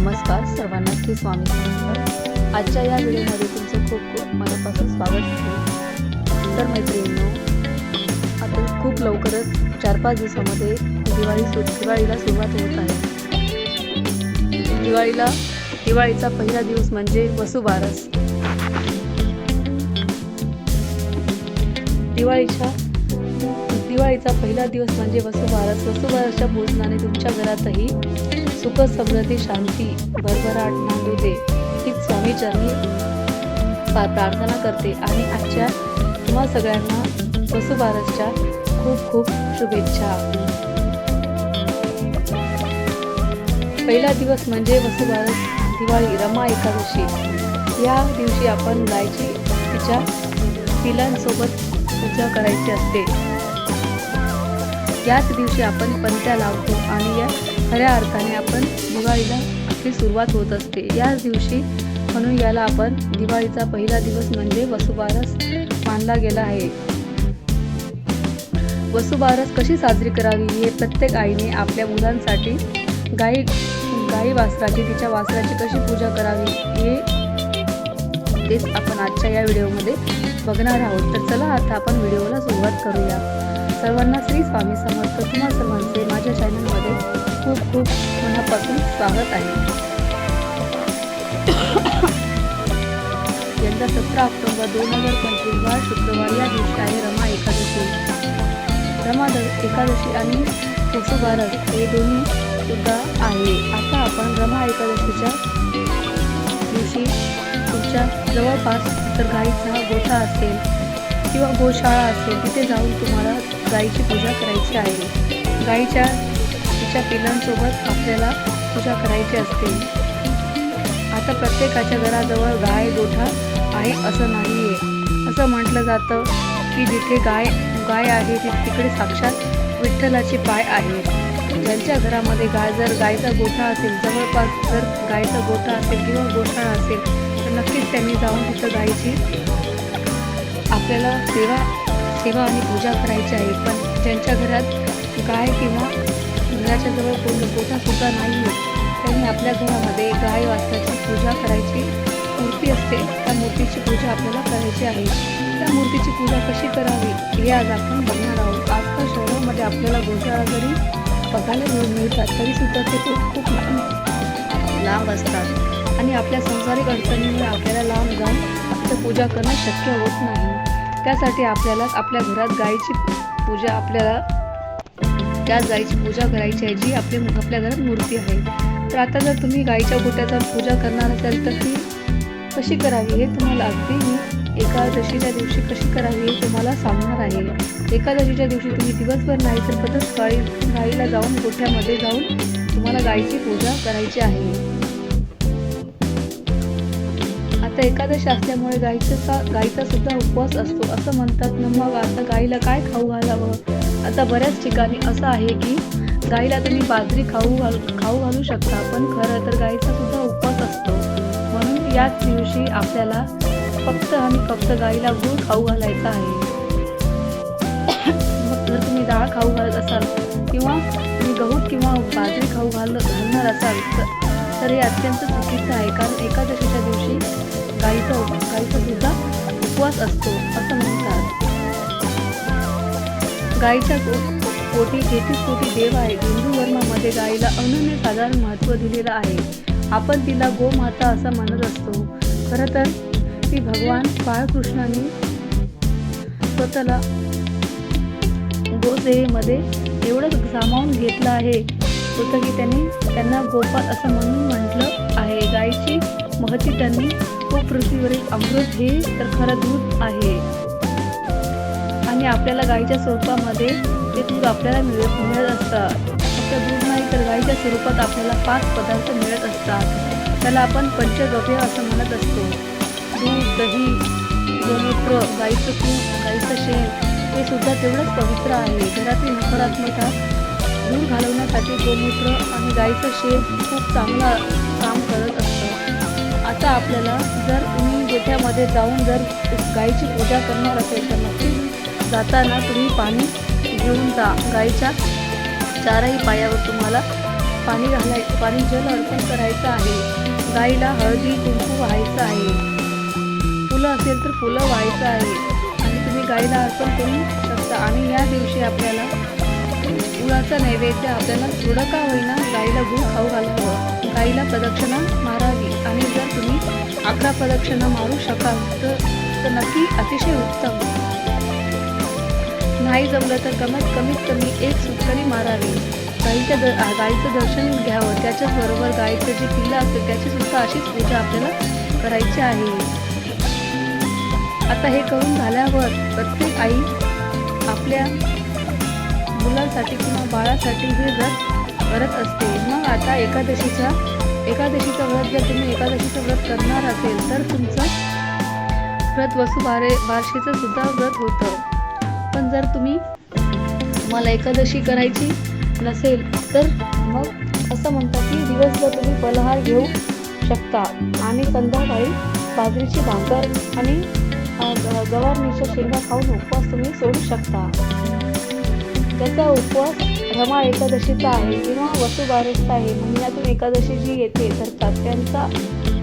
नमस्कार सर्वांना श्री स्वामी समर्थ. आजच्या या व्हिडिओमध्ये तुमचं खूप खूप मनापासून स्वागत आहे. तर मैत्रिणींनो आता खूप लवकरच चार पाच दिवसामध्ये दिवाळी सु दिवाळीला सुरुवात होत आहे. दिवाळीला दिवाळीचा पहिला दिवस म्हणजे वसुबारस. दिवाळीच्या दिवाळीचा पहिला दिवस म्हणजे वसुबारस. वसुबारसच्या भोजनाने तुमच्या घरातही सुख समृद्धी शांती भरभराट नांदू दे ही स्वामी चरणी प्रार्थना करते. आणि आजच्या तुम्हा सगळ्यांना वसुबारसच्या खूप खूप शुभेच्छा. पहिला दिवस म्हणजे वसुबारस दिवाळी रमा एकादशी. या दिवशी आपण गायची तिच्या पिलांसोबत पूजा करायची असते. याच दिवशी आपण पंत्या लावतो आणि या खऱ्या अर्थाने आपण दिवाळीला आपली सुरुवात होत असते. याच दिवशी म्हणून याला आपण दिवाळीचा पहिला दिवस म्हणजे वसुबारस मानला गेला आहे. वसुबारस कशी साजरी करावी हे प्रत्येक आईने आपल्या मुलांसाठी गाई गाई वासराची तिच्या वासराची कशी पूजा करावी हे तेच आपण आजच्या या व्हिडिओमध्ये बघणार आहोत. तर चला आता आपण व्हिडिओला सुरुवात करूया. सर्वांना श्री स्वामी समर्थ तुम्हा सर्वांचे माझ्या चॅनलमध्ये खूप खूप मनापासून स्वागत आहे. यंदा सतरा ऑक्टोबर दोन हजार पंचवीस वार शुक्रवार या दिवशी आहे रमा एकादशी. रमा एकादशी आणि वसुबारस हे दोन्ही सुद्धा आहे. आता आपण रमा एकादशीच्या दिवशी तुमच्या जवळपास जर गाईचा गोठा असेल. किंवा गोशाळा असेल तिथे जाऊन तुम्हाला गाईची पूजा करायची आहे. गाईच्या तिच्या पिलांसोबत आपल्याला पूजा करायची असते. आता प्रत्येकाच्या घराजवळ गाय गोठा आहे असं नाही आहे असं म्हटलं जातं की जिथे गाय गाय आहे तिकडे साक्षात विठ्ठलाचे पाय आहे. ज्यांच्या घरामध्ये गाय जर गायचा गोठा असेल जवळपास जर गायचा गोठा असेल किंवा गोशाळा असेल तर नक्कीच त्यांनी जाऊन तिथं गायची आपल्याला सेवा सेवा आणि पूजा करायची आहे. पण ज्यांच्या घरात गाय किंवा घराच्या जवळ कोण गोठासुद्धा नाही आहे त्यांनी आपल्या घरामध्ये गाय वासराची पूजा करायची मूर्ती असते. त्या मूर्तीची पूजा आपल्याला करायची आहे. त्या मूर्तीची पूजा कशी करावी हे आज आपण बघणार आहोत. आजकाल शहरामध्ये आपल्याला गोशाळा जरी बघायला मिळून मिळतात तरीसुद्धा ते खूप खूप लांब लांब असतात. आणि आपल्या संसारिक अडचणीमुळे आपल्याला लांब जाऊन तिथं पूजा करणं शक्य होत नाही. त्यासाठी आपल्याला आपल्या घरात गायीची पूजा आपल्याला त्याच गायीची पूजा करायची आहे जी आपली आपल्या घरात मूर्ती आहे. तर आता जर तुम्ही गायीच्या गोट्याचा पूजा करणार असाल तर ती कशी करावी हे तुम्हाला अगदी मी एकादशीच्या दिवशी कशी करावी हे तुम्हाला सांगणार आहे. एकादशीच्या दिवशी तुम्ही दिवसभर नाही तर पतच गाई गाईला जाऊन गोठ्यामध्ये जाऊन तुम्हाला गायीची पूजा करायची आहे. आता एकादशी असल्यामुळे गाईचं का गाईचा सुद्धा उपवास असतो असं म्हणतात. ना मग आता गाईला काय खाऊ घालावं? आता बऱ्याच ठिकाणी असं आहे की गाईला तुम्ही बाजरी खाऊ घाल खाऊ घालू शकता पण खरं तर गाईचा सुद्धा उपवास असतो. म्हणून याच दिवशी आपल्याला फक्त आणि फक्त गाईला गूळ खाऊ घालायचा आहे. मग जर तुम्ही डाळ खाऊ घालत असाल किंवा तुम्ही गहू किंवा बाजरी खाऊ घाल घालणार असाल तर तर हे अत्यंत चुकीचं आहे कारण एकादशीच्या दिवशी गाईचा गाईचा सुद्धा उपवास असतो असं म्हणतात. गाईच्या पोटी तेहतीस कोटी देव आहे. हिंदू धर्मामध्ये गाईला अनन्यसाधारण महत्त्व दिलेलं आहे. आपण तिला गोमाता असं म्हणत असतो. खरं तर ती भगवान बाळकृष्णाने स्वतःला गोसेवेमध्ये एवढं सामावून घेतलं आहे होतं की त्यांनी त्यांना गोपाल असं म्हणून म्हटलं आहे. गायची महती त्यांनी तो पृथ्वीवरील अमृत हे तर खरं दूध आहे. आणि आपल्याला गाईच्या स्वरूपामध्ये ते दूध आपल्याला मिळत मिळत असतं फक्त दूध नाही तर गाईच्या स्वरूपात आपल्याला पाच पदार्थ मिळत असतात. त्याला आपण पंचगव्य असं म्हणत असतो. दूध दही गोमूत्र गाईचं तूप गाईचं शेण हे सुद्धा तेवढंच पवित्र आहे. घरातील नकारात्मकता धूर घालवण्यासाठी गोमूत्र आणि गाईचं शेण खूप चांगलं काम करत असतं. आता आपल्याला जर तुम्ही गोठ्यामध्ये जाऊन जर गाईची पूजा करणार असेल तर नक्कीच जाताना तुम्ही पाणी घेऊन जा. गाईच्या चारही पायावर तुम्हाला पाणी घालाय पाणी जल अर्पण करायचं आहे. गाईला हळदी कुंकू व्हायचं आहे. फुलं असेल तर फुलं व्हायचं आहे. आणि तुम्ही गाईला अर्पण करू शकता. आणि या दिवशी आपल्याला गुळाचा नैवेद्य आपल्याला थोडं का होईना गाईला गुळ खाऊ घालावं. गाईला प्रदक्षिणा मारावी. आणि जर तुम्ही अकरा प्रदक्षिणा मारू शकाल तर तर नक्की अतिशय उत्तम. नाही जमलं तर कमीत कमीत कमी एक सुटकरी मारावी. गाईच्या द गाईचं दर्शन घ्यावं. त्याच्याचबरोबर गाईचं जे पिल्लं असतं त्याची सुद्धा अशीच पूजा आपल्याला करायची आहे. आता हे करून झाल्यावर प्रत्येक आई आपल्या मुलांसाठी किंवा बाळासाठी हे व्रत करत असते. मग आता एकादशीचा एकादशीचं व्रत जर तुम्ही एकादशीचं व्रत करणार असेल तर तुमचं व्रत वसुबारे बारशीचं सुद्धा व्रत होतं. पण जर तुम्ही मला एकादशी करायची नसेल तर मग असं म्हणतात की दिवसभर तुम्ही फलहार घेऊ शकता. आणि संध्याकाळी बाजरीची भाकर आणि गवारणीच्या शेंगा खाऊन उपवास तुम्ही सोडू शकता. त्याचा उपवास रमा एकादशीचा आहे किंवा वसुबारसचा आहे महिन्यातून एकादशी जी येते तर त्यांचा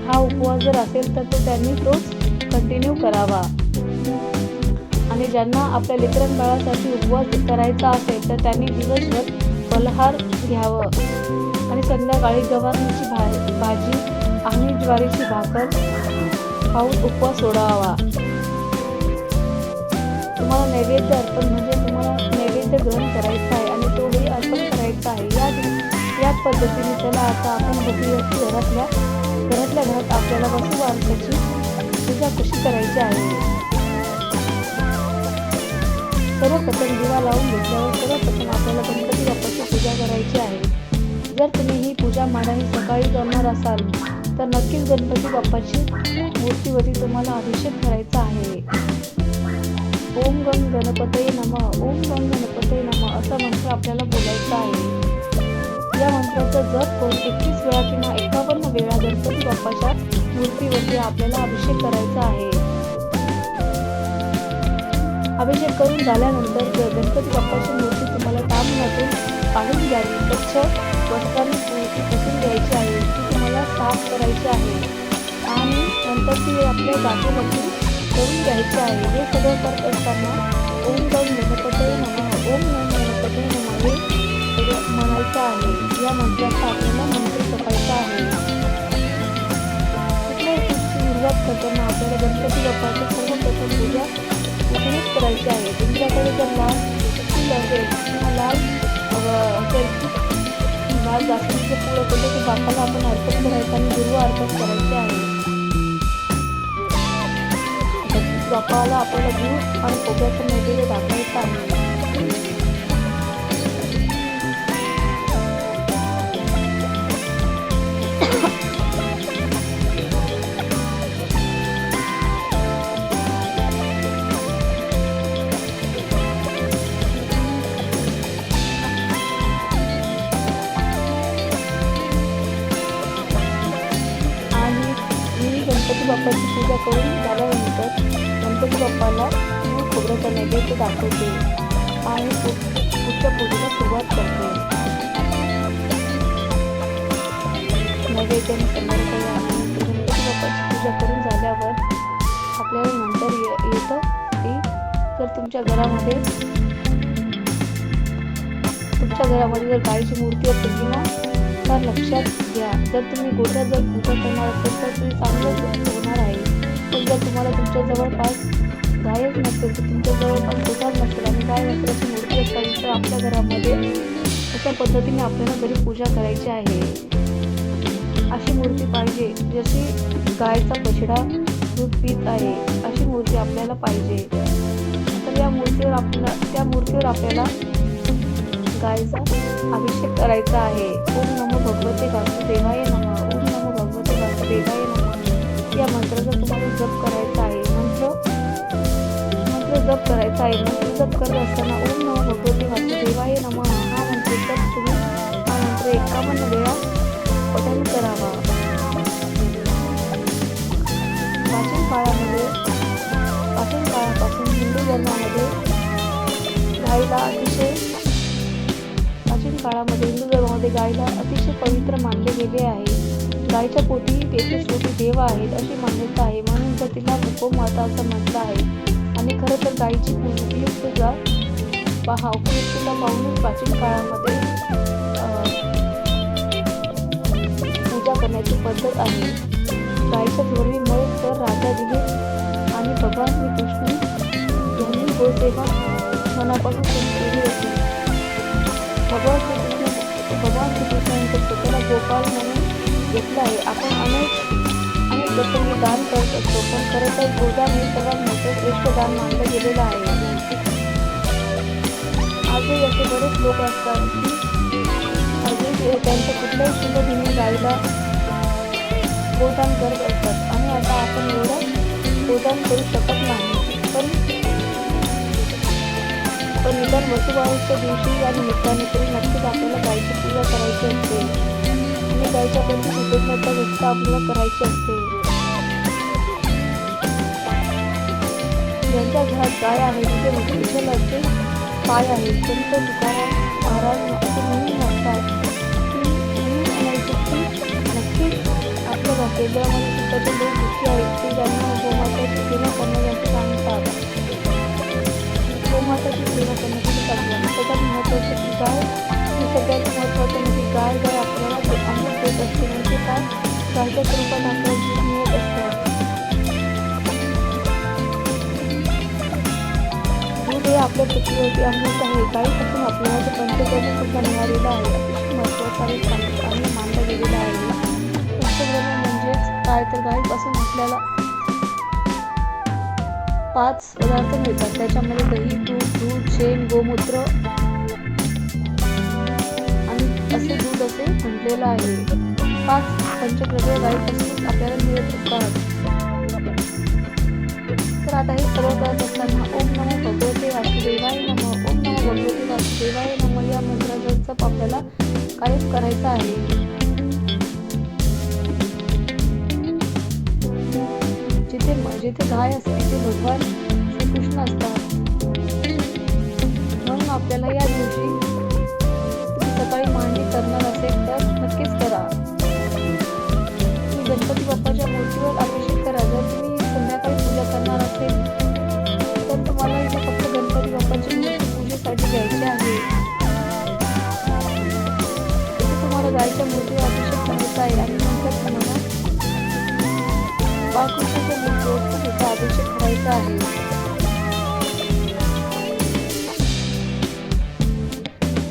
हा उपवास जर असेल तर तो त्यांनी तोच कंटिन्यू करावा. आणि ज्यांना आपल्या लेकरन बाळासाठी उपवास करायचा असेल तर त्यांनी दिवसभर फलहार घ्यावं. आणि संध्याकाळी गवारणीची भा भाजी आणि ज्वारीची भाकर खाऊन उपवास सोडावा. तुम्हाला नैवेद्य अर्पण म्हणजे नैवेद्य ग्रहण करायचा आहे आणि तोही अर्पण करायचा आहे. या याच पद्धतीने चला आता आपण बघूया की घरातल्या घरातल्या घरात आपल्याला वसुबारसाची पूजा कशी करायची आहे. सर्वप्रथम दिवा लावून घेतल्यावर सर्वप्रथम आपल्याला गणपती बाप्पाची पूजा करायची आहे. जर तुम्ही ही पूजा मांडावी सकाळी करणार असाल तर नक्कीच गणपती बाप्पाची मूर्तीवरती तुम्हाला अभिषेक करायचा आहे. ओम गण गणपतय नम ओम गंग गणपतय नम असा मंत्र आपल्याला बोलायचा आहे. या मंत्राचा जप करून एकवीस वेळा किंवा एकावन्न वेळा गणपती बाप्पाच्या मूर्तीवरती आपल्याला अभिषेक करायचा आहे. अभिषेक करून झाल्यानंतर ग- गणपती बाप्पाची मूर्ती तुम्हाला तामणातून पाहून द्यावी. स्वच्छ वस्त्रांनी मूर्ती पुसून घ्यायची आहे. ती तुम्हाला साफ करायची आहे. आणि नंतर ती आपल्या जागेवरती करून घ्यायचं आहे. हे सगळं करत असताना ओम गण गणपतये नमः. ओम गण गणपतये नमः हे सगळं म्हणायचं आहे. या मंत्राचा आपल्याला मंत्र म्हणजे जपायचा आहे. कुठल्याही सुरुवात करताना आपल्याला गणपती बाप्पाची सर्वप्रथम पूजा इथूनच करायची आहे. तुमच्याकडे जर लाल फूल असेल किंवा लाल असेल लाल जास्वंदीचं फूल असेल तर ते बाप्पाला आपण अर्पण करायचं आणि दुर्वा अर्पण करायचं. आहे गणपती बाप्पाला आपल्याला दूध आणि खोबऱ्याचं नैवेद्य दाखवायचं आहे आणि मी गणपती बाप्पाची पूजा करून झाल्यानंतर गणपती बाप्पाला मी खोबऱ्याचा नैवेद्य दाखवते. आणि पुढच्या पूजेला सुरुवात करते. नैवेद्याने संध्याकाळी गणपती बाप्पाची पूजा करून झाल्यावर आपल्याला नंतर ये येतं की जर तुमच्या घरामध्ये तुमच्या घरामध्ये जर गायीची मूर्ती असेल किंवा तर लक्षात घ्या. जर तुम्ही गोठ्यात जर पूजा करणार असेल तर तुम्ही चांगलं होणार आहे. पण जर तुम्हाला तुमच्या जवळपास गायच नसेल तर तुमच्या जवळपास गोठाच नसेल आणि गाय अशी मूर्ती असेल तर आपल्या घरामध्ये अशा पद्धतीने आपल्याला घरी पूजा करायची आहे. अशी मूर्ती पाहिजे जशी गायचा बछडा दूध पित आहे अशी मूर्ती आपल्याला पाहिजे. तर या मूर्तीवर आपल्याला त्या मूर्तीवर आपल्याला गायचा अभिषेक करायचा आहे. ओम नमो भगवते वासुदेवाय नमः नमो. या मंत्राचा तुम्हाला जप करायचा आहे. मंत्र मंत्र जप करायचा आहे. मंत्र जप करत असताना ओम नमो भगवते वासुदेवाय नम. हा मंत्र जप तुम्ही हा मंत्र एकावन्न वेळा पठण करावा. प्राचीन काळामध्ये प्राचीन काळापासून हिंदू धर्मामध्ये गायला अतिशय प्राचीन काळामध्ये हिंदू धर्मामध्ये धर्मामध्ये गायीला अतिशय पवित्र मानले गेले आहे. गायच्या पोटी तेहतीस कोटी देव आहेत अशी मान्यता आहे. म्हणून तर तिला गोमाता असं म्हटलं आहे. आणि खरं तर गायीची उपयुक्तता पहा उपयुक्तता पाहूनच प्राचीन काळामध्ये पूजा करण्याची पद्धत आहे. गायच्या जोडीमुळे तर राजा दिले आणि भगवान श्रीकृष्ण यांनी गोसेवा मनापासून सुरू केली होती. भगवान श्रीकृष्ण भगवान श्रीकृष्णांनी स्वतःला गोपाल म्हणून घेतलं आहे. आपण अनेक अनेक प्रसंगी दान करत असतो पण खरं तर गोदान हे सर्वात मोठं श्रेष्ठ दान मानलं गेलेलं आहे. आजही असे बरेच लोक असतात की अजून त्यांच्या कुठल्याही शुभदिनी गायला गोदान करत असतात. आणि आता आपण एवढं गोदान करू शकत नाही. पण पण निदान वसुबारसच्या दिवशी या निमित्ताने तरी नक्कीच आपल्याला गायची पूजा करायची असते आणि गायच्या प्रती कृतज्ञता व्यक्त आपल्याला करायची असते. ज्यांच्या घरात गाय आहे म्हणजे तिथे विठ्ठलाचे पाय आहेत संत तुकाराम महाराज असे म्हणून म्हणतात की नक्कीच आपल्या सुद्धा लोक दुःखी आहेत ज्यांना गोमाताची सेवा करण्यासाठी सांगतात गोमाताची सेवा करण्यासाठी सांगतात सगळ्यात महत्त्वाचं की गाय हे सगळ्यात महत्त्वाचं म्हणजे गाय गाय आपल्याला ते काय गायच्या स्वरूपात आपल्याला मिळत असतं दूध हे आपल्या पृथ्वीवरती अमृत आहे गायीपासून आपल्याला ते पंचगव्य सुद्धा मिळालेलं आहे अतिशय महत्त्वाचं आणि मानलं गेलेलं आहे पंचकर्म म्हणजेच काय तर गायीपासून आपल्याला पाच पदार्थ मिळतात. त्याच्यामध्ये दही दूध दूध शेण गोमूत्र असे दूध असे म्हटलेलं आहे. पाच पंचद्रव्य गायीपासून आपल्याला मिळत असतात. तर आता हे सर्व करत असताना ओम नमो भगवते वासुदेवाय नम. ओम नमो भगवते वासुदेवाय नम. या मंत्राचा जप आपल्याला कायम करायचा आहे. जिथे जिथे गाय असते तिथे भगवान श्रीकृष्ण असतात. म्हणून आपल्याला या दिवशी काही सकाळी मांडणी करणार असेल तर नक्कीच करा. तुम्ही गणपती बाप्पाच्या मूर्तीवर अभिषेक करा. जर तुम्ही संध्याकाळी पूजा करणार असेल तर तुम्हाला इथे फक्त गणपती बाप्पाची मूर्ती पूजेसाठी घ्यायची आहे. इथे तुम्हाला गायच्या मूर्तीवर अभिषेक करायचा आहे. आणि नंतर तुम्हाला बाळकृष्णाच्या मूर्तीवर इथे अभिषेक करायचा आहे.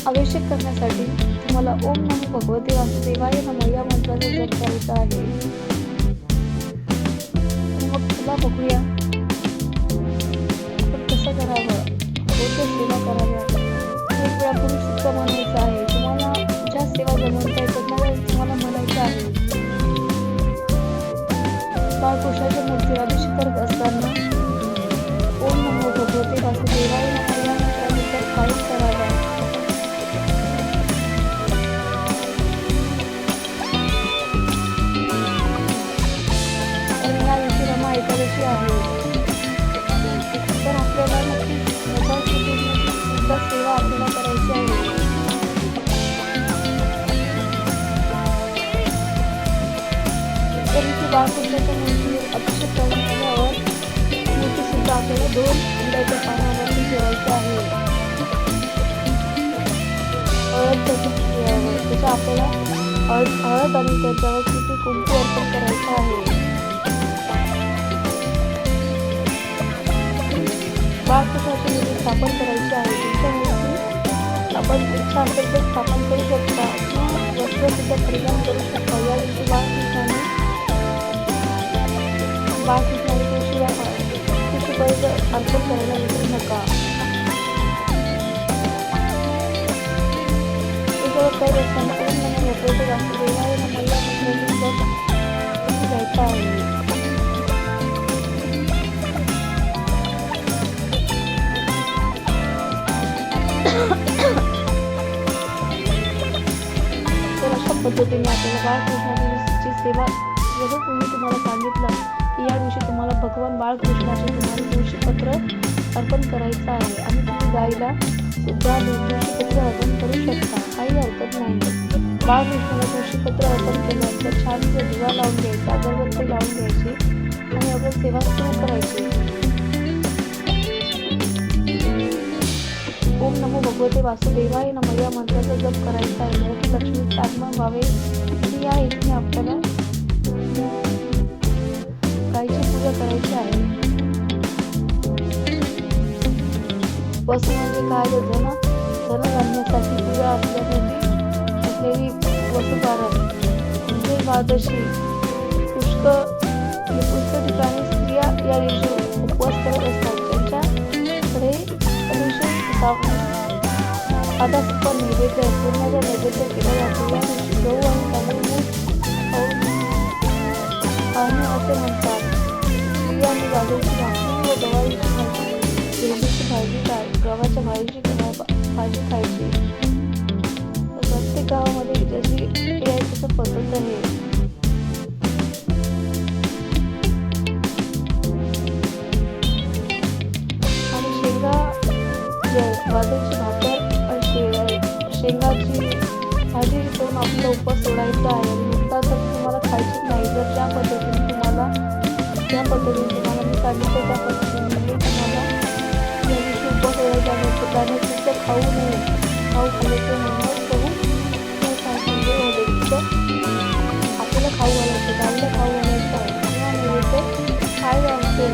आवश्यक करण्यासाठी तुम्हाला ओम नमो भगवते वासुदेवाय नमो या मंत्राचा जप करायचा आहे. मग तुला बघूया. तर इथे बाळकृष्णाच्या मूर्तीवर अभिषेक करून झाल्यावर मूर्ती सुद्धा आपल्याला दोन अंड्याच्या पानावरती ठेवायची आहे हळद त्याच्या त्याच्या आपल्याला हळद हळद आणि त्याच्यावर किती कुंकू अर्पण करायचं आहे बाळकृष्णाची मूर्ती स्थापन करायची आहे तुमच्या मूर्ती आपण इच्छा असेल तर स्थापन करू शकता किंवा वस्त्र सुद्धा परिधान करू शकता या दिवशी बाळकृष्णाने वास तुळशीला अर्थ अर्पण करायला विसरू नका असताना आहे. तर अशा पद्धतीने आपल्याला बाळकृष्णाची सेवा जसं तुम्ही तुम्हाला सांगितलं या दिवशी तुम्हाला भगवान बाळकृष्णाचे तुम्हाला तुळशीपत्र अर्पण करायचं आहे. आणि तुम्ही गाईला सुद्धा तुळशीपत्र अर्पण करू शकता. काही हरकत नाही. बाळकृष्णाला तुळशीपत्र अर्पण केल्यानंतर छान दिवा लावून घ्यायचा अगरबत्ती लावून घ्यायची आणि आपण सेवा सुरू करायची. ओम नमो भगवते वासुदेवाय नम या मंत्राचा जप करायचा आहे. घरात लक्ष्मीचे आगमन व्हावे या हेतूने आपल्याला करायची आहे वसू म्हणजे काय तर धन धनधान्यासाठी पूजा असल्यासाठी असलेली वसुबारस म्हणजे द्वादशी पुष्कळ पुष्कळ ठिकाणी स्त्रिया या दिवशी उपवास करत असतात त्यांच्याकडे आता सुपर नैवेद्य पूर्णाचा नैवेद्य केला जातो या दिवशी गहू आणि तांदूळ मूग आणि असे म्हणतात आम्ही बाजूची भाकरी व गव्हाची भाजी भेंडीची भाजी काय गव्हाच्या भाजीची किंवा भाजी खायची प्रत्येक गावामध्ये जशी आहे तसं पद्धत आहे आणि शेंगा जे भाकर आणि शेंगाची भाजी करून आपला उपवास सोडायचा आहे. नुकता तर तुम्हाला खायचीच नाही जर त्या पद्धतीने तुम्हाला पद्धतीने तुम्हाला मी सांगितलं त्या पद्धतीने मी तुम्हाला या दिवशी उपवास सोडायचा आहे तर त्याने खाऊ नये. खाऊ खाल्ले ते म्हणून करून ते काय म्हणजे नैवेद्य आपल्याला खाऊ घालायचं गाईला खाऊ घालायचं आहे. किंवा नैवेद्य काय घालायचं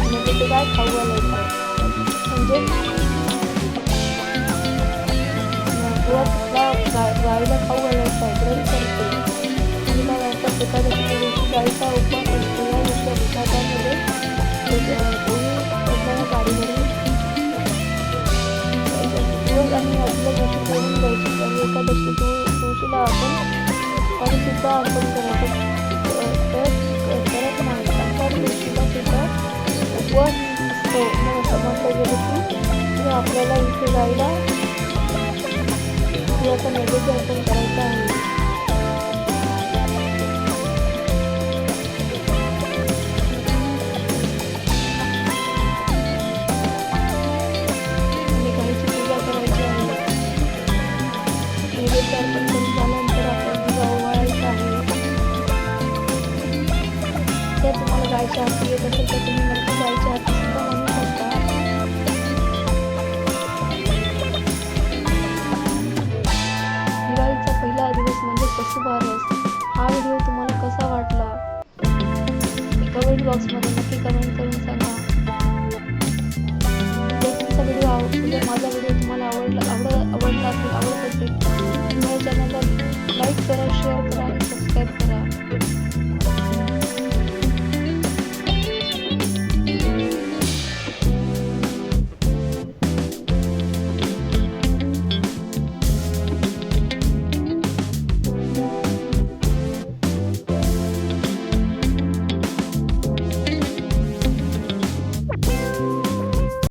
म्हणजे ते काय खाऊ घालायचं आहे. म्हणजे किंवा खाऊ घालायचं आहे. ग्रहण करते आणि मला वाटतं? एखादं दिवशी गायीचा उपवास असतो या दिवशी एखाद्यामध्ये आपल्याला गाडीवरून दिवस आणि आपल्या द्यायची आणि एकादशी तुळशीला आपण सुद्धा करायचं करत. नाही. सुद्धा उपवास असतो. मग गेलं की आपल्याला इथे जायला याचा नैवेद्य अर्पण करायचा आहे. कमेंट बॉक्समध्ये नक्की कमेंट करून सांगा. तुमचा व्हिडिओ आव म्हणजे माझा व्हिडिओ तुम्हाला आवडला आवड आवडला असेल आवडत असेल तुम्हाला चॅनलला लाईक करा शेअर करा.